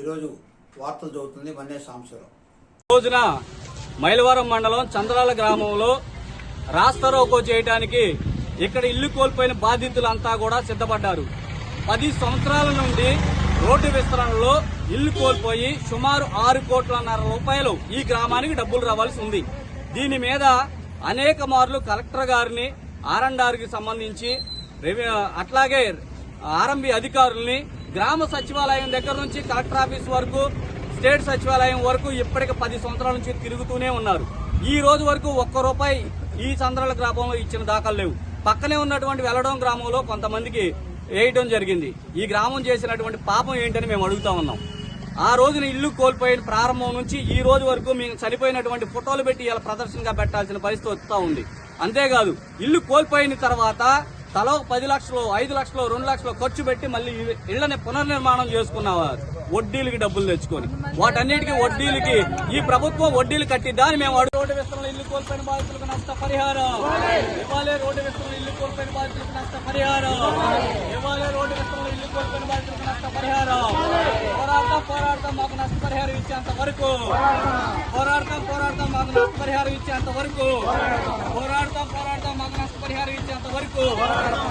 ఈరోజు వార్తలు చదువుతుంది మన్నే సాంబశివరావు రోజున మైలవరం మండలం చంద్రాల గ్రామంలో రాస్తారోకో చేయడానికి ఇక్కడ ఇల్లు కోల్పోయిన బాధితులంతా కూడా సిద్ధపడ్డారు. పది సంవత్సరాల నుండి రోడ్డు విస్తరణలో ఇల్లు కోల్పోయి సుమారు ఆరు కోట్లన్నర రూపాయలు ఈ గ్రామానికి డబ్బులు రావాల్సి ఉంది. దీని మీద అనేక మార్లు కలెక్టర్ గారిని ఆర్ఎండ్ఆర్కి సంబంధించి అట్లాగే ఆర్ఎంబి అధికారుల్ని గ్రామ సచివాలయం దగ్గర నుంచి కలెక్టర్ ఆఫీస్ వరకు స్టేట్ సచివాలయం వరకు ఇప్పటికి పది సంవత్సరాల నుంచి తిరుగుతూనే ఉన్నారు. ఈ రోజు వరకు ఒక్క రూపాయి ఈ చంద్రాల గ్రామంలో ఇచ్చిన దాఖలు లేవు. పక్కనే ఉన్నటువంటి వెల్లడం గ్రామంలో కొంతమందికి వేయటం జరిగింది. ఈ గ్రామం చేసినటువంటి పాపం ఏంటని మేము అడుగుతా ఉన్నాం. ఆ రోజున ఇల్లు కోల్పోయిన ప్రారంభం నుంచి ఈ రోజు వరకు మేము చనిపోయినటువంటి ఫోటోలు పెట్టి ఇలా ప్రదర్శనగా పెట్టాల్సిన పరిస్థితి వస్తూ ఉంది. అంతేకాదు ఇల్లు కోల్పోయిన తర్వాత తలో ఒక పది లక్షలు ఐదు లక్షలు రెండు లక్షలు ఖర్చు పెట్టి మళ్ళీ ఇళ్ళని పునర్నిర్మాణం చేసుకున్నవారు వడ్డీలకి డబ్బులు తెచ్చుకొని. వాటన్నిటికీ వడ్డీలకి ఈ ప్రభుత్వం వడ్డీలు కట్టి దాన్ని మేము రోడ్డు విస్తరణ ఇల్లు కోల్పోయిన బాధితులకు నష్ట పరిహారం. ఇవ్వాలి రోడ్డు విస్తరణ ఇల్లు కోల్పోయిన బాధితులకు నష్ట పరిహారం. ఇవ్వాలి రోడ్డు విస్తరణ ఇల్లు కోల్పోయిన బాధితులకు నష్ట పరిహారం. పోరాడతాం పోరాడతాం మాకు నష్ట పరిహారం ఇచ్చేంత వరకు. పోరాడతాం పోరాడతాం మాకు నష్ట పరిహారం ఇచ్చేంత వరకు పోరాడతాం పోరాడతాం మాకు నష్ట పరిహారం ఇచ్చేంత వరకు